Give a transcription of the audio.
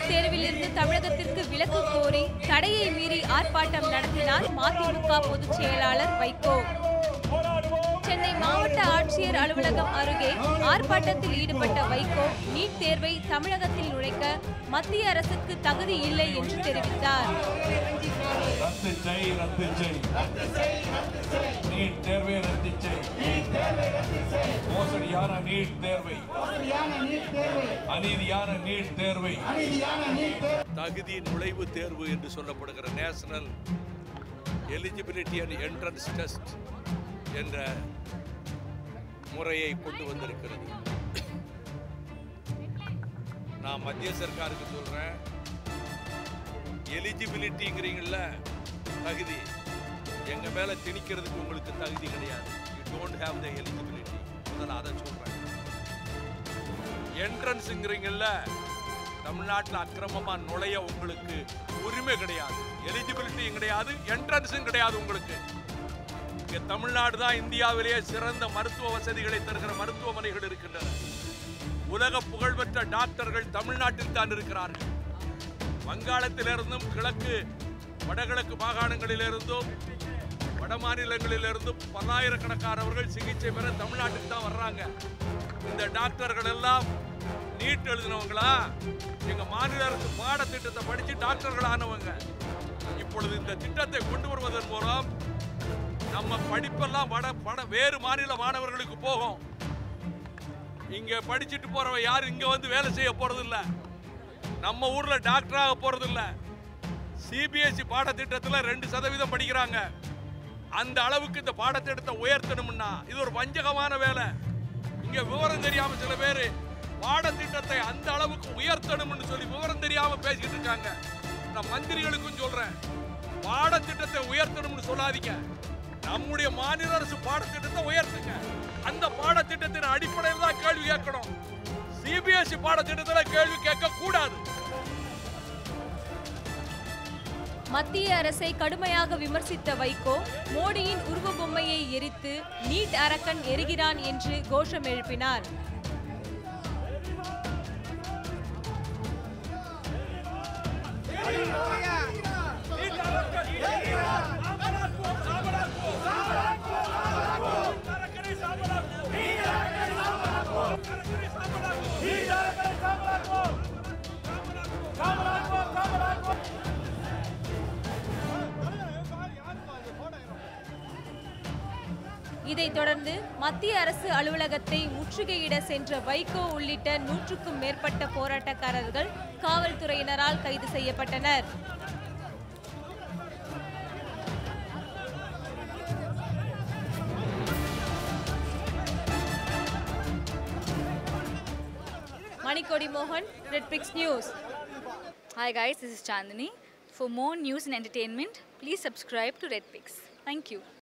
NEET தேர்விலிருந்து தமிழகத்திற்கு விலக்கு கோரி தடையை மீறி ஆர்ப்பாட்டம் நடத்தினார் மதிமுக பொதுச் செயலாளர் வைகோ. சென்னை மாவட்ட ஆட்சியர் அலுவலகம் அருகே ஆர்ப்பாட்டத்தில் ஈடுபட்ட வைகோ நீட் தேர்வை தமிழகத்தில் நுழைக்க மத்திய அரசுக்கு தகுதி இல்லை என்று தெரிவித்தார். நீட் தேர்வை ரத்து செய் மோசடியான நீட் தேர்வை அநீதியான நீட் தேர்வை. தகுதி நுழைவு தேர்வு என்று சொல்லப்படுகிற national eligibility and entrance test என்ற முறையை கொண்டு வந்திருக்கிறது. நான் மத்திய சர்க்காருக்கு சொல்றேன். எலிஜிபிலிட்டிங்கிறீங்கள தகுதி. எங்க மேல திணிக்கிறதுக்கு உங்களுக்கு தகுதி கிடையாது. You don't have the eligibility முதல்ல அதை சொல்றேன். என்ட்ரன்ஸுங்கிறீங்கல்ல தமிழ்நாட்டில் அக்கிரமமா நுழைய உங்களுக்கு உரிமை கிடையாது. எலிஜிபிலிட்டியும் கிடையாது என்ட்ரன்ஸும் கிடையாது உங்களுக்கு. இங்க தமிழ்நாடு தான் இந்தியாவிலேயே சிறந்த மருத்துவ வசதிகளை தருகிற மருத்துவமனைகள் இருக்கின்றன. உலக புகழ்பெற்ற டாக்டர்கள் தமிழ்நாட்டில் தான் இருக்கிறார்கள். வங்காளத்திலிருந்தும் கிழக்கு வடகிழக்கு மாகாணங்களிலிருந்தும் வட மாநிலங்களிலிருந்தும் பல்லாயிரக்கணக்கானவர்கள் சிகிச்சை பெற தமிழ்நாட்டுக்கு தான் வர்றாங்க. இந்த டாக்டர்கள் எல்லாம் நீட் எழுதினவங்களா? எங்க மாநில அரசு பாடத்திட்டத்தை படிச்சு டாக்டர்கள் ஆனவங்க இப்பொழுது இந்த திட்டத்தை கொண்டு வருவதன் மூலம் நம்ம படிப்பெல்லாம் வட பட வேறு மாநில மாணவர்களுக்கு போகும். இங்க படிச்சுட்டு போறவன் யாரும் இங்க வந்து வேலை செய்ய போறது இல்ல நம்ம ஊர்ல டாக்டராக போறது இல்ல பாடத்திட்டத்தில் ரெண்டு சதவீதம் படிக்கிறாங்க. அந்த அளவுக்கு இந்த பாடத்திட்டத்தை உயர்த்தணும்னா இது ஒரு வஞ்சகமான வேலை. இங்க விவரம் தெரியாம சில பேர் பாடத்திட்டத்தை அந்த அளவுக்கு உயர்த்தணும்னு சொல்லி விவரம் தெரியாம பேசிட்டு இருக்காங்க. நான் மந்திரிகளுக்கும் சொல்றேன். பாடத்திட்டத்தை உயர்த்தணும்னு சொல்லாதீங்க. நம்முடைய மாநில அரசு பாடத்திட்டத்தை உயர்த்துங்க. அந்த பாடத்திட்டத்தின் அடிப்படையில் தான் கேள்வி கேட்கணும். சிபிஎஸ்இ பாடத்திட்டத்தில் கேள்வி கேட்க கூடாது. மத்திய அரசை கடுமையாக விமர்சித்த வைகோ மோடியின் உருவ பொம்மையை எரித்து நீட் அரக்கன் எரிகிறான் என்று கோஷம் எழுப்பினார். இதைத் தொடர்ந்து மத்திய அரசு அலுவலகத்தை முற்றுகையிட சென்ற வைகோ உள்ளிட்ட நூற்றுக்கும் மேற்பட்ட போராட்டக்காரர்கள் காவல்துறையினரால் கைது செய்யப்பட்டனர் மணிக்கொடி மோகன் Redpix news Hi guys, this is Chandani. For more news and entertainment, please subscribe to thank you Thank you.